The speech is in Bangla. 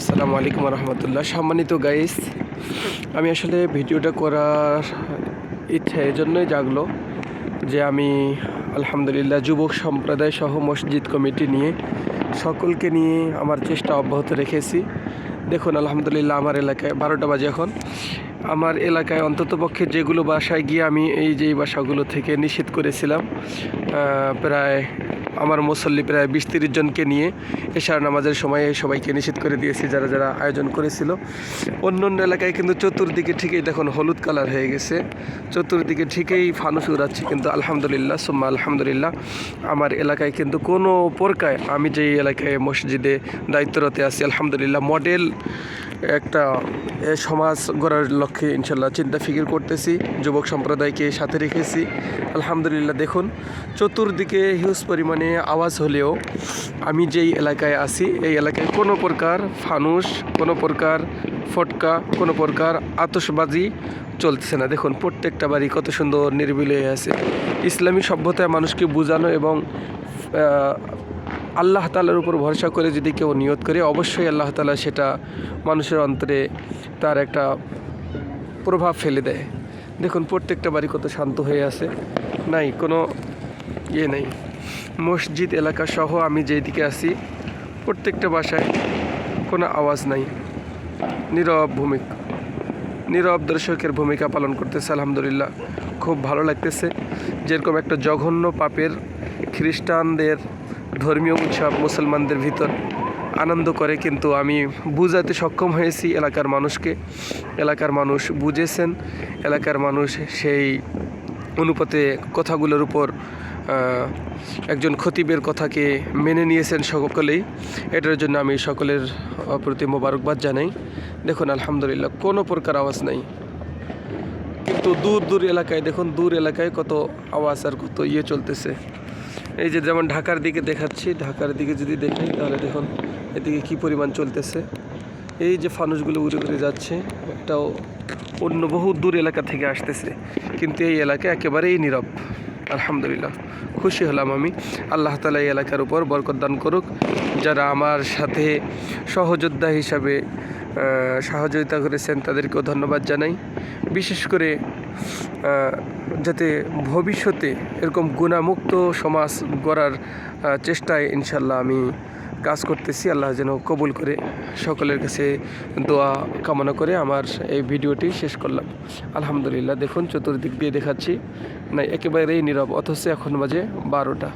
আসসালামু আলাইকুম রহমতুল্লাহ। সম্মানিত গাইস আমি আসলে ভিডিওটা করার ইচ্ছা এজন্যই জাগলো যে আমি আলহামদুলিল্লাহ যুবক সম্প্রদায় সহ মসজিদ কমিটি নিয়ে সকলকে নিয়ে আমার চেষ্টা অব্যাহত রেখেছি। দেখুন, আলহামদুলিল্লাহ আমার এলাকায় বারোটা বাজে এখন। আমার এলাকায় অন্ততপক্ষে যেগুলো বাসায় গিয়ে আমি এই যে বাসাগুলো থেকে নিষেধ করেছিলাম প্রায় আমার মুসল্লি প্রায় বিশ তিরিশ জনকে নিয়ে এশার নামাজের সময় সবাইকে নিষেধ করে দিয়েছি, যারা যারা আয়োজন করেছিল। অন্য অন্য এলাকায় কিন্তু চতুর্দিকে ঠিকই দেখুন হলুদ কালার হয়ে গেছে। চতুর্দিকে ঠিকই ফানুস উড়াচ্ছে কিন্তু আলহামদুলিল্লাহ, সুম্মা আলহামদুলিল্লাহ। আমার এলাকায় কিন্তু কোনো প্রকার, আমি যেই এলাকায় মসজিদে দায়িত্বরত আছি, আলহামদুলিল্লাহ, মডেল একটা সমাজ গড়ার লক্ষ্যে ইনশাল্লাহ চিন্তা ফিকির করতেছি, যুবক সম্প্রদায়কে সাথে রেখেছি। আলহামদুলিল্লাহ, দেখুন, চতুর্দিকে হিউজ পরিমাণে আওয়াজ হলেও আমি যেই এলাকায় আছি, এই এলাকায় কোনো প্রকার ফানুস, কোনো প্রকার ফটকা, কোনো প্রকার আতশবাজি চলতেছে না। দেখুন, প্রত্যেকটা বাড়ি কত সুন্দর নিরিবিলি হয়ে আছে। ইসলামী সভ্যতায় মানুষকে বোঝানো এবং আল্লাহ তালার উপর ভরসা করে যদি কেউ নিয়ত করে, অবশ্যই আল্লাহ তালা সেটা মানুষের অন্তরে তার একটা প্রভাব ফেলে দেয়। দেখুন, প্রত্যেকটা বাড়ি কত শান্ত হয়ে আছে। নাই, কোনো ইয়ে নেই। মসজিদ এলাকা সহ আমি যেদিকে আছি, প্রত্যেকটা বাসায় কোনো আওয়াজ নাই। নীরব ভূমিকা, নীরব দর্শকের ভূমিকা পালন করতেছে, আলহামদুলিল্লাহ। খুব ভালো লাগতেছে। যেরকম একটা জঘন্য পাপের খ্রিস্টানদের ধর্মীয় উৎসব মুসলমানদের ভিতর আনন্দ করে, কিন্তু আমি বুঝাতে সক্ষম হয়েছি এলাকার মানুষকে। এলাকার মানুষ বুঝেছেন, এলাকার মানুষ সেই অনুপাতে কথাগুলোর উপর একজন খতিবের কথাকে মেনে নিয়েছেন সকলেই এটার জন্য আমি সকলের প্রতি মোবারকবাদ জানাই। দেখুন, আলহামদুলিল্লাহ, কোনো প্রকার আওয়াজ নাই। কিন্তু দূর দূর এলাকায়, দেখুন, দূর এলাকায় কত আওয়াজ আর কত ইয়ে চলতেছে। এই যে যেমন ঢাকার দিকে দেখাচ্ছি, ঢাকার দিকে যদি দেখি তাহলে দেখুন, এদিকে কি পরিমাণ চলতেছে। এই যে ফানুসগুলো উড়ে উড়ে যাচ্ছে এটাও অন্য বহু দূর এলাকা থেকে আসতেছে। কিন্তু এই এলাকা একেবারেই নীরব। আলহামদুলিল্লাহ। খুশি হলাম আমি। আল্লাহ তালা এই এলাকার উপর বরকত দান করুক। যারা আমার সাথে সহযোদ্ধা হিসাবে সহযোগিতা করেছেন তাদেরকেও ধন্যবাদ জানাই। বিশেষ করে যাতে ভবিষ্যতে এরকম গুণামুক্ত সমাজ গড়ার চেষ্টায় ইনশাল্লাহ আমি কাজ করতেছি। আল্লাহ যেন কবুল করে। সকলের কাছে দোয়া কামনা করে আমার এই ভিডিওটি শেষ করলাম। আলহামদুলিল্লাহ, দেখুন, চতুর্দিক দিয়ে দেখাচ্ছি। না একেবারেই নীরব অথচ এখন বাজে বারোটা।